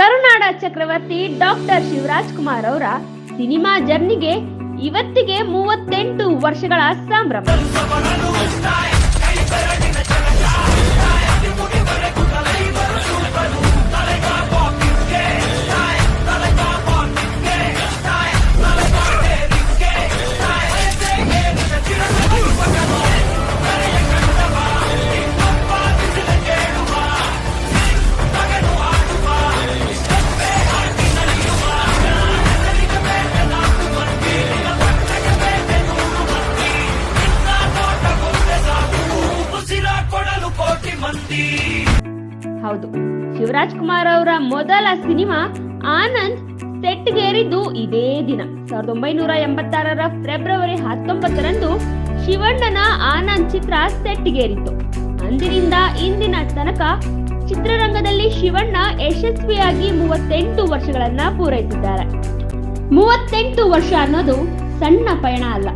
ಕರುನಾಡ ಚಕ್ರವರ್ತಿ ಡಾಕ್ಟರ್ ಶಿವರಾಜ್ ಕುಮಾರ್ ಅವರ ಸಿನಿಮಾ ಜರ್ನಿಗೆ ಇವತ್ತಿಗೆ ಮೂವತ್ತೆಂಟು ವರ್ಷಗಳ ಸಂಭ್ರಮ. ಹೌದು. ಶಿವರಾಜ್ ಕುಮಾರ್ ಅವರ ಮೊದಲ ಸಿನಿಮಾ ಆನಂದ್ ಸೆಟ್ಗೇರಿದ್ದು ಇದೇ ದಿನ. ಸಾವಿರದ ಒಂಬೈನೂರ ಎಂಬತ್ತಾರರ ಫೆಬ್ರವರಿ ಹತ್ತೊಂಬತ್ತರಂದು ಶಿವಣ್ಣನ ಆನಂದ್ ಚಿತ್ರ ಸೆಟ್ಗೇರಿತ್ತು. ಅಂದಿನಿಂದ ಇಂದಿನ ತನಕ ಚಿತ್ರರಂಗದಲ್ಲಿ ಶಿವಣ್ಣ ಯಶಸ್ವಿಯಾಗಿ ಮೂವತ್ತೆಂಟು ವರ್ಷಗಳನ್ನ ಪೂರೈಸಿದ್ದಾರೆ. ಮೂವತ್ತೆಂಟು ವರ್ಷ ಅನ್ನೋದು ಸಣ್ಣ ಪಯಣ ಅಲ್ಲ.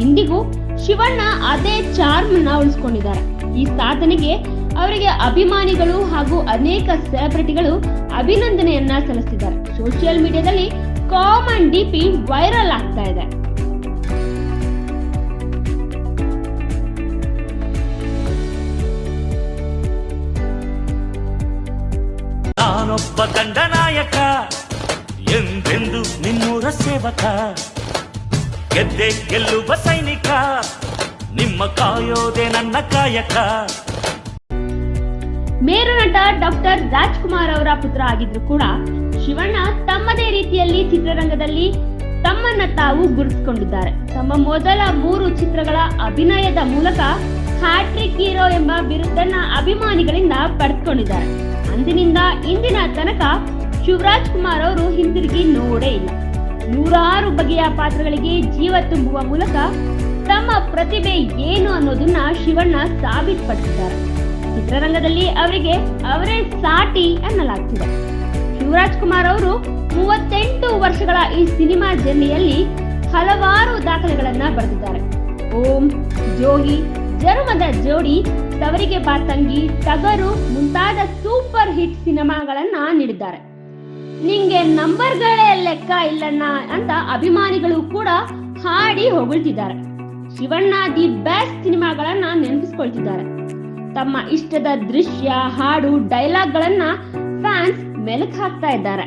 ಇಂದಿಗೂ ಶಿವಣ್ಣ ಅದೇ ಚಾರ್ಮ್ನ ಉಳಿಸ್ಕೊಂಡಿದ್ದಾರೆ. ಈ ಸಾಧನೆಗೆ ಅವರಿಗೆ ಅಭಿಮಾನಿಗಳು ಹಾಗೂ ಅನೇಕ ಸೆಲೆಬ್ರಿಟಿಗಳು ಅಭಿನಂದನೆಯನ್ನ ಸಲ್ಲಿಸಿದ್ದಾರೆ. ಸೋಷಿಯಲ್ ಮೀಡಿಯಾದಲ್ಲಿ ಕಾಮನ್ ಡಿಪಿ ವೈರಲ್ ಆಗ್ತಾ ಇದೆ. ನಾನೊಬ್ಬ ದಂಡನಾಯಕ ಎಂದೆಂದು ನಿನ್ನೂರ ಸೇವಕ? ಗೆದ್ದೆ ಗೆಲ್ಲುವ ಸೈನಿಕ, ನಿಮ್ಮ ಕಾಯೋದೆ ನನ್ನ ಕಾಯಕ? ಮೇರು ನಟ ಡಾಕ್ಟರ್ ರಾಜ್ಕುಮಾರ್ ಅವರ ಪುತ್ರ ಆಗಿದ್ರು ಕೂಡ ಶಿವಣ್ಣ ತಮ್ಮದೇ ರೀತಿಯಲ್ಲಿ ಚಿತ್ರರಂಗದಲ್ಲಿ ತಮ್ಮನ್ನ ತಾವು ಗುರುತಿಸಿಕೊಂಡಿದ್ದಾರೆ. ತಮ್ಮ ಮೊದಲ ಮೂರು ಚಿತ್ರಗಳ ಅಭಿನಯದ ಮೂಲಕ ಹ್ಯಾಟ್ರಿಕ್ ಹೀರೋ ಎಂಬ ಬಿರುದನ್ನ ಅಭಿಮಾನಿಗಳಿಂದ ಪಡೆದುಕೊಂಡಿದ್ದಾರೆ. ಅಂದಿನಿಂದ ಇಂದಿನ ತನಕ ಶಿವರಾಜ್ ಕುಮಾರ್ ಅವರು ಹಿಂದಿರುಗಿ ನೋಡೇ ಇಲ್ಲ. ನೂರಾರು ಬಗೆಯ ಪಾತ್ರಗಳಿಗೆ ಜೀವ ತುಂಬುವ ಮೂಲಕ ತಮ್ಮ ಪ್ರತಿಭೆ ಏನು ಅನ್ನೋದನ್ನ ಶಿವಣ್ಣ ಸಾಬೀತುಪಡಿಸಿದ್ದಾರೆ. ಚಿತ್ರರಂಗದಲ್ಲಿ ಅವರಿಗೆ ಅವರೇ ಸಾಟಿ ಎನ್ನಲಾಗ್ತಿದೆ. ಶಿವರಾಜ್ ಕುಮಾರ್ ಅವರು ಮೂವತ್ತೆಂಟು ವರ್ಷಗಳ ಈ ಸಿನಿಮಾ ಜರ್ನಿಯಲ್ಲಿ ಹಲವಾರು ದಾಖಲೆಗಳನ್ನ ಬರೆದಿದ್ದಾರೆ. ಓಂ ಜೋಗಿ ಜರ್ಮದ ಜೋಡಿ, ತವರಿಗೆ ಬಾತಂಗಿ ಟಗರು ಮುಂತಾದ ಸೂಪರ್ ಹಿಟ್ ಸಿನಿಮಾಗಳನ್ನ ನೀಡಿದ್ದಾರೆ. ನಿಂಗೆ ನಂಬರ್ಗಳೇ ಲೆಕ್ಕ ಇಲ್ಲಣ್ಣ ಅಂತ ಅಭಿಮಾನಿಗಳು ಕೂಡ ಹಾಡಿ ಹೊಗಳ್ತಿದ್ದಾರೆ. ಶಿವಣ್ಣ ದಿ ಬೆಸ್ಟ್ ಸಿನಿಮಾಗಳನ್ನ ನೆನಪಿಸ್ಕೊಳ್ತಿದ್ದಾರೆ. ತಮ್ಮ ಇಷ್ಟದ ದೃಶ್ಯ, ಹಾಡು, ಡೈಲಾಗ್ಗಳನ್ನ ಫ್ಯಾನ್ಸ್ ಮೆಲುಕು ಹಾಕ್ತಾ ಇದ್ದಾರೆ.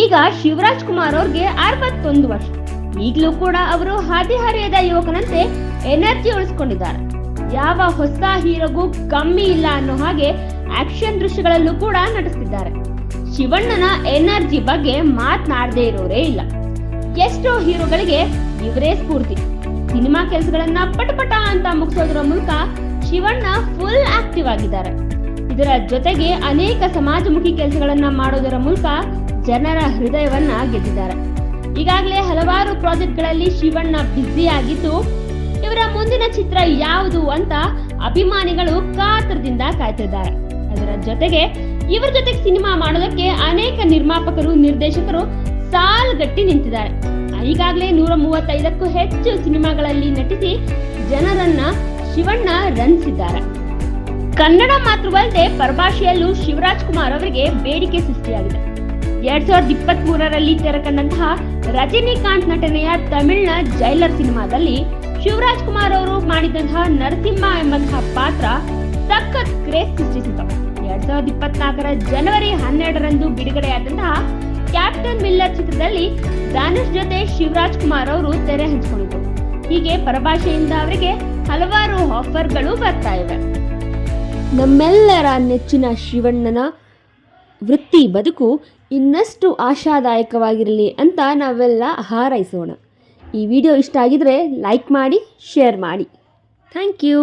ಈಗ ಶಿವರಾಜ್ ಕುಮಾರ್ ಅವ್ರಿಗೆ ಅರವತ್ತೊಂದು ವರ್ಷ. ಈಗಲೂ ಕೂಡ ಅವರು ಹದಿಹರೆಯದ ಯುವಕನಂತೆ ಎನರ್ಜಿ ಉಳಿಸ್ಕೊಂಡಿದ್ದಾರೆ. ಯಾವ ಹೊಸ ಹೀರೋಗೂ ಕಮ್ಮಿ ಇಲ್ಲ ಅನ್ನೋ ಹಾಗೆ ಆಕ್ಷನ್ ದೃಶ್ಯಗಳಲ್ಲೂ ಕೂಡ ನಟಿಸ್ತಿದ್ದಾರೆ. ಶಿವಣ್ಣನ ಎನರ್ಜಿ ಬಗ್ಗೆ ಮಾತನಾಡದೇ ಇರೋರೇ ಇಲ್ಲ. ಎಷ್ಟೋ ಹೀರೋಗಳಿಗೆ ಇವರೇ ಸ್ಫೂರ್ತಿ. ಸಿನಿಮಾ ಕೆಲಸಗಳನ್ನ ಪಟಪಟ ಅಂತ ಮುಗಿಸೋದ್ರ ಮೂಲಕ ಶಿವಣ್ಣ ಫುಲ್ ಆಕ್ಟಿವ್ ಆಗಿದ್ದಾರೆ. ಇದರ ಜೊತೆಗೆ ಅನೇಕ ಸಮಾಜಮುಖಿ ಕೆಲಸಗಳನ್ನ ಮಾಡೋದರ ಮೂಲಕ ಜನರ ಹೃದಯವನ್ನ ಗೆದ್ದಿದ್ದಾರೆ. ಈಗಾಗಲೇ ಹಲವಾರು ಪ್ರಾಜೆಕ್ಟ್ಗಳಲ್ಲಿ ಶಿವಣ್ಣ ಬ್ಯುಸಿ ಆಗಿದ್ದು, ಇವರ ಮುಂದಿನ ಚಿತ್ರ ಯಾವುದು ಅಂತ ಅಭಿಮಾನಿಗಳು ಕಾತರದಿಂದ ಕಾಯ್ತಿದ್ದಾರೆ. ಅದರ ಜೊತೆಗೆ ಇವರ ಜೊತೆಗೆ ಸಿನಿಮಾ ಮಾಡೋದಕ್ಕೆ ಅನೇಕ ನಿರ್ಮಾಪಕರು, ನಿರ್ದೇಶಕರು ಸಾಲುಗಟ್ಟಿ ನಿಂತಿದ್ದಾರೆ. ಈಗಾಗಲೇ ನೂರ ಮೂವತ್ತೈದಕ್ಕೂ ಹೆಚ್ಚು ಸಿನಿಮಾಗಳಲ್ಲಿ ನಟಿಸಿ ಜನರನ್ನ ಶಿವಣ್ಣ ರನ್ಸಿದ್ದಾರೆ ಕನ್ನಡ ಮಾತ್ರವಲ್ಲದೆ ಪರಭಾಷೆಯಲ್ಲೂ ಶಿವರಾಜ್ ಕುಮಾರ್ ಅವರಿಗೆ ಬೇಡಿಕೆ ಸೃಷ್ಟಿಯಾಗಿದೆ. ಎರಡ್ ಸಾವಿರದ ಇಪ್ಪತ್ತ್ ಮೂರರಲ್ಲಿ ತೆರೆಕಂಡಂತಹ ರಜನಿಕಾಂತ್ ನಟನೆಯ ತಮಿಳ್ನ ಜೈಲರ್ ಸಿನಿಮಾದಲ್ಲಿ ಶಿವರಾಜ್ ಕುಮಾರ್ ಅವರು ಮಾಡಿದಂತಹ ನರಸಿಂಹ ಎಂಬಂತಹ ಪಾತ್ರ ಸಖತ್ ಕ್ರೇಜ್ ಸೃಷ್ಟಿಸಿತು. ಎರಡ್ ಸಾವಿರದ ಇಪ್ಪತ್ನಾಲ್ಕರ ಜನವರಿ ಹನ್ನೆರಡರಂದು ಬಿಡುಗಡೆಯಾದಂತಹ ಕ್ಯಾಪ್ಟನ್ ಮಿಲ್ಲರ್ ಚಿತ್ರದಲ್ಲಿ ಧನುಷ್ ಜೊತೆ ಶಿವರಾಜ್ ಕುಮಾರ್ ಅವರು ತೆರೆ ಹಂಚಿಕೊಂಡಿದ್ದರು. ಹೀಗೆ ಪರಭಾಷೆಯಿಂದ ಅವರಿಗೆ ಹಲವಾರು ಆಫರ್ಗಳು ಬರ್ತಾ ಇವೆ. ನಮ್ಮೆಲ್ಲರ ನೆಚ್ಚಿನ ಶಿವಣ್ಣನ ವೃತ್ತಿ ಬದುಕು ಇನ್ನಷ್ಟು ಆಶಾದಾಯಕವಾಗಿರಲಿ ಅಂತ ನಾವೆಲ್ಲ ಹಾರೈಸೋಣ. ಈ ವಿಡಿಯೋ ಇಷ್ಟ ಆಗಿದ್ರೆ ಲೈಕ್ ಮಾಡಿ, ಶೇರ್ ಮಾಡಿ. Thank you.